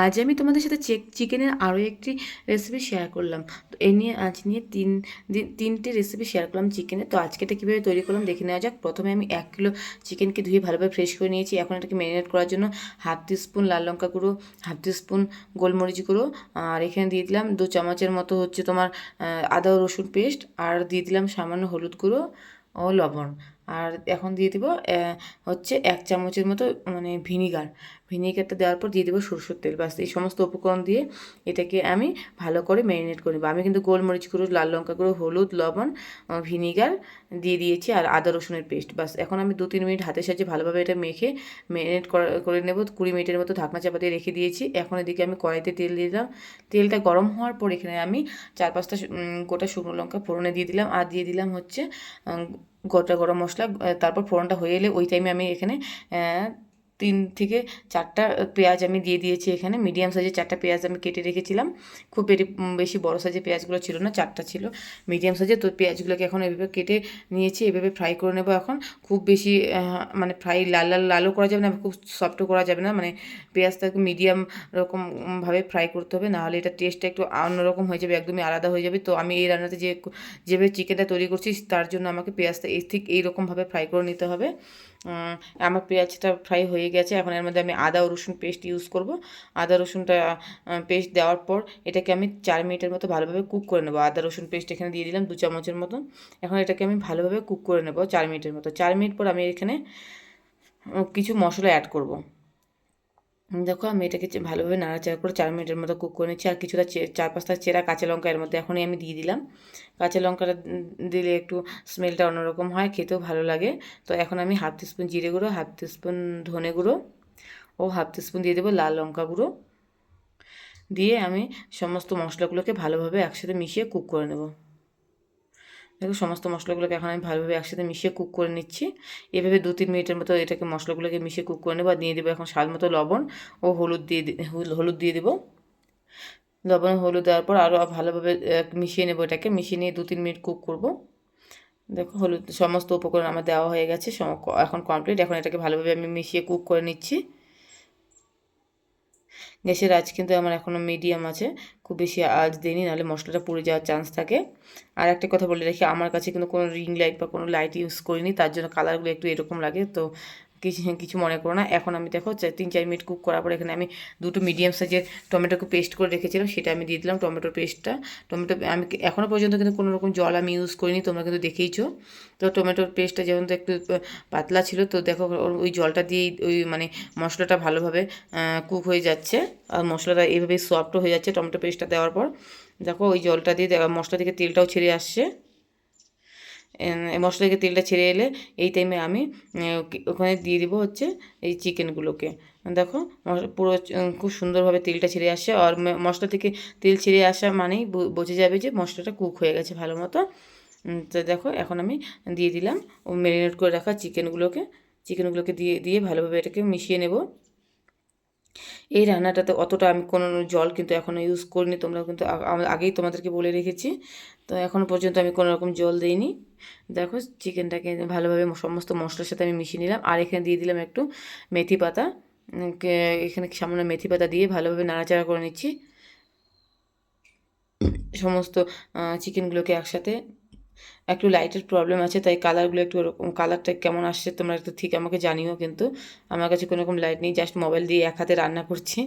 আজ আমি তোমাদের সাথে চেক চিকেনের আরও একটি রেসিপি শেয়ার করলাম। তো এই নিয়ে আজ নিয়ে তিন তিনটে রেসিপি শেয়ার করলাম চিকেনের তো আজকে এটা কীভাবে তৈরি করলাম দেখে নেওয়া যাক। প্রথমে আমি এক কিলো চিকেনকে ধুয়ে ভালোভাবে ফ্রেশ করে নিয়েছি। এখন এটাকে ম্যারিনেট করার জন্য হাফ স্পুন লাল লঙ্কা গুঁড়ো হাফ স্পুন গোলমরিচ গুঁড়ো, আর এখানে দিয়ে দিলাম দু চামচের মতো হচ্ছে তোমার আদা রসুন পেস্ট আর দিয়ে দিলাম সামান্য হলুদ গুঁড়ো ও লবণ। আর এখন দিয়ে দিব হচ্ছে এক চামচের মতো মানে ভিনিগার। ভিনিগারটা দেওয়ার পর দিয়ে দেবো সরষের তেল। বাস এই সমস্ত উপকরণ দিয়ে এটাকে আমি ভালো করে ম্যারিনেট করে নেব। আমি কিন্তু গোলমরিচ গুঁড়ো, লাল লঙ্কা গুঁড়ো, হলুদ, লবণ ভিনিগার দিয়ে দিয়েছি আর আদা, রসুনের পেস্ট। বাস এখন আমি দু তিন মিনিট হাতের সাহায্যে ভালোভাবে এটা মেখে ম্যারিনেট করে নেব। কুড়ি মিনিটের মতো ঢাকনা চাপা দিয়ে রেখে দিয়েছি। এখন এদিকে আমি কড়াইতে তেল দিয়ে দিলাম। তেলটা গরম হওয়ার পর এখানে আমি চার পাঁচটা গোটা শুকনো লঙ্কা ফোড়নে দিয়ে দিলাম। আর দিয়ে দিলাম হচ্ছে গোটা গরম মশলা তারপর ফোড়নটা হয়ে এলে ওই টাইমে আমি এখানে তিন থেকে চারটা পেঁয়াজ আমি দিয়ে দিয়েছি এখানে। মিডিয়াম সাইজের চারটা পেঁয়াজ আমি কেটে রেখেছিলাম। খুব বেশি বড় সাইজের পেঁয়াজগুলো ছিল না, চারটা ছিল। মিডিয়াম সাইজের তো পেঁয়াজগুলোকে এখন এভাবে কেটে নিয়েছি, এভাবে ফ্রাই করে নেব এখন। খুব বেশি মানে ফ্রাই লাল লাল, লালও করা যাবে না, খুব সফটও করা যাবে না। মানে পেঁয়াজটাকে মিডিয়াম রকমভাবে ফ্রাই করতে হবে। নাহলে এটা টেস্টটা একটু অন্যরকম হয়ে যাবে, একদমই আলাদা হয়ে যাবে। তো আমি এই রান্নাতে যে, যেভাবে চিকেনটা তৈরি করছি, তার জন্য আমাকে পেঁয়াজটা এই, ঠিক এইরকমভাবে ফ্রাই করে নিতে হবে। আমার পেঁয়াজটা ফ্রাই হয়ে গেছে। এখন এর মধ্যে আমি আদা ও রসুন পেস্ট ইউজ করব। আদা রসুনটা পেস্ট দেওয়ার পর এটাকে আমি চার মিনিটের মতো ভালোভাবে কুক করে নেব। আদা রসুন পেস্ট এখানে দিয়ে দিলাম দু চামচের মতো। এখন এটাকে আমি ভালোভাবে কুক করে নেব চার মিনিটের মতো। চার মিনিট পর আমি এখানে কিছু মশলা অ্যাড করব। দেখো, আমি এটাকে ভালোভাবে নাড়াচাড়া করে চার মিনিটের মতো কুক করে নিচ্ছি। আর কিছুটা চার পাঁচটা চেরা কাঁচা লঙ্কা এর মধ্যে এখনই আমি দিয়ে দিলাম। কাঁচা লঙ্কাটা দিলে একটু স্মেলটা অন্যরকম হয়, খেতেও ভালো লাগে। তো এখন আমি হাফ স্পুন জিরে গুঁড়ো, হাফ স্পুন ধনে গুঁড়ো ও হাফ স্পুন দিয়ে দেবো লাল লঙ্কা গুঁড়ো। দিয়ে আমি সমস্ত মশলাগুলোকে ভালোভাবে একসাথে মিশিয়ে কুক করে নেব। দেখো, সমস্ত মশলাগুলোকে এখন আমি ভালোভাবে একসাথে মিশিয়ে কুক করে নিচ্ছি। এভাবে দু তিন মিনিটের মতো এটাকে মশলাগুলোকে মিশিয়ে কুক করে নেব আর দিয়ে দেবো এখন স্বাদ মতো লবণ ও হলুদ দিয়ে হলুদ দিয়ে দেবো। লবণ হলুদ দেওয়ার পর আরও ভালোভাবে মিশিয়ে নেব এটাকে। মিশিয়ে নিয়ে দু তিন মিনিট কুক করব। দেখো, হলুদ, সমস্ত উপকরণ আমার দেওয়া হয়ে গেছে। এখন কমপ্লিট এখন এটাকে ভালোভাবে আমি মিশিয়ে কুক করে নিচ্ছি। গ্যাসের আজ কিন্তু আমার এখনও মিডিয়াম আছে। খুব বেশি আজ দিইনি, নাহলে মশলাটা পুড়ে যাওয়ার চান্স থাকে। আর একটা কথা বলে রাখি, আমার কাছে কিন্তু কোনো রিং লাইট বা কোনো লাইট ইউজ করিনি, তার জন্য কালারগুলো একটু এরকম লাগে, তো কিছু কিছু মনে করো না। এখন আমি দেখো তিন, চার মিনিট কুক করার পর এখানে আমি দুটো মিডিয়াম সাইজের টমেটোকে পেস্ট করে রেখেছিলাম, সেটা আমি দিয়ে দিলাম টমেটোর পেস্টটা টমেটো, আমি এখনও পর্যন্ত কিন্তু কোনো রকম জল আমি ইউজ করিনি, তোমরা কিন্তু দেখেইছো। তো টমেটোর পেস্টটা যেমন তো একটু পাতলা ছিল, তো দেখো ওই জলটা দিয়েই ওই মানে মশলাটা ভালোভাবে কুক হয়ে যাচ্ছে। আর মশলাটা এইভাবে সফট হয়ে যাচ্ছে টমেটো পেস্টটা দেওয়ার পর। দেখো ওই জলটা দিয়ে মশলা থেকে তেলটাও ছেড়ে আসছে। মশলা থেকে তেলটা ছেড়ে এলে এই টাইমে আমি ওখানে দিয়ে দিব হচ্ছে এই চিকেনগুলোকে দেখো পুরো খুব সুন্দরভাবে তেলটা ছেড়ে আসছে। আর মশলা থেকে তেল ছেড়ে আসা মানেই বোঝা যাবে যে মশলাটা কুক হয়ে গেছে ভালো মতো। তো দেখো, এখন আমি দিয়ে দিলাম। ও ম্যারিনেট করে রাখা চিকেনগুলোকে চিকেনগুলোকে দিয়ে দিয়ে ভালোভাবে এটাকে মিশিয়ে নেব। এই রান্নাটাতে অতটা আমি কোনো জল কিন্তু এখনও ইউজ করিনি তোমরা কিন্তু আগেই তোমাদেরকে বলে রেখেছি। তো এখনও পর্যন্ত আমি কোনো রকম জল দিইনি। দেখো চিকেনটাকে ভালোভাবে সমস্ত মশলার সাথে আমি মিশিয়ে নিলাম। আর এখানে দিয়ে দিলাম একটু মেথি পাতা। এখানে সামান্য মেথি পাতা দিয়ে ভালোভাবে নাড়াচাড়া করে নিচ্ছি। সমস্ত চিকেনগুলোকে একসাথে একটু লাইটের প্রবলেম আছে, তাই কালারগুলো একটু ওরকম কালারটা কেমন আসছে তোমরা একটু ঠিক আমাকে জানিও কিন্তু। আমার কাছে কোনো রকম লাইট নেই জাস্ট মোবাইল দিয়ে এক হাতে রান্না করছি,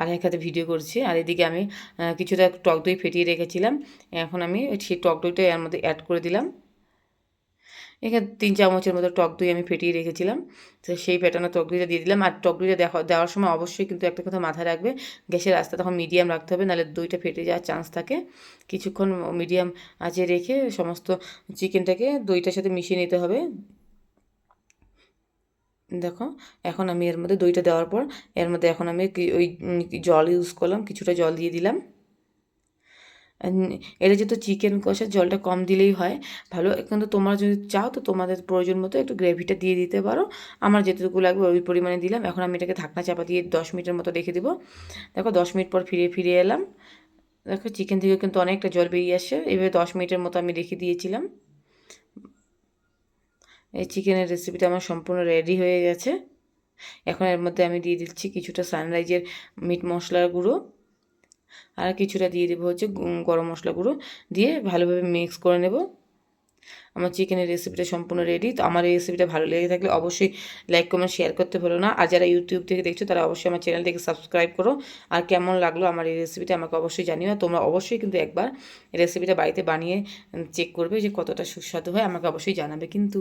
আর এক হাতে ভিডিও করছি। আর এদিকে আমি কিছুটা টক দই ফেটিয়ে রেখেছিলাম। এখন আমি সেই টক দইটা এর মধ্যে অ্যাড করে দিলাম। এখানে তিন চামচের মতো টক দই আমি ফেটিয়ে রেখেছিলাম। তো সেই ফেটানো টক দইটা দিয়ে দিলাম। আর টক দইটা দেখা দেওয়ার সময় অবশ্যই কিন্তু একটা কথা মাথায় রাখবে, গ্যাসের আস্তে তখন মিডিয়াম রাখতে হবে, নাহলে দইটা ফেটে যাওয়ার চান্স থাকে। কিছুক্ষণ মিডিয়াম আঁচে রেখে সমস্ত চিকেনটাকে দইটার সাথে মিশিয়ে নিতে হবে। দেখো, এখন আমি এর মধ্যে দইটা দেওয়ার পর, এর মধ্যে এখন আমি ওই জল ইউজ করলাম, কিছুটা জল দিয়ে দিলাম। এটা যেহেতু চিকেন কষার জলটা কম দিলেই হয়। ভালো, কিন্তু তোমরা যদি চাও তো তোমাদের প্রয়োজন মতো একটু গ্রেভিটা দিয়ে দিতে পারো। আমার যেটুকু লাগবে ওই পরিমাণে দিলাম। এখন আমি এটাকে ঢাকনা চাপা দিয়ে দশ মিনিটের মতো রেখে দেবো। দেখো, দশ মিনিট পর ফিরে ফিরে এলাম। দেখো চিকেন থেকে কিন্তু অনেকটা জল বেরিয়ে আসছে। এইভাবে দশ মিনিটের মতো আমি রেখে দিয়েছিলাম। এই চিকেনের রেসিপিটা আমার সম্পূর্ণ রেডি হয়ে গেছে। এখন এর মধ্যে আমি দিয়ে দিচ্ছি কিছুটা সানরাইজের মিট মশলার গুঁড়ো। আর কিছুটা দিয়ে দেবো হচ্ছে গরম মশলা গুঁড়ো দিয়ে ভালোভাবে মিক্স করে নেব। আমার চিকেনের রেসিপিটা সম্পূর্ণ রেডি তো আমার এই রেসিপিটা ভালো লেগে থাকলে অবশ্যই লাইক কমেন্ট শেয়ার করতে ভুলো না। আর যারা ইউটিউব থেকে দেখছ, তারা অবশ্যই আমার চ্যানেলটিকে সাবস্ক্রাইব করো। আর কেমন লাগল আমার এই রেসিপিটা আমাকে অবশ্যই জানিও। তোমরা অবশ্যই কিন্তু একবার রেসিপিটা বাড়িতে বানিয়ে চেক করবে যে কতটা সুস্বাদু হয়, আমাকে অবশ্যই জানাবে কিন্তু।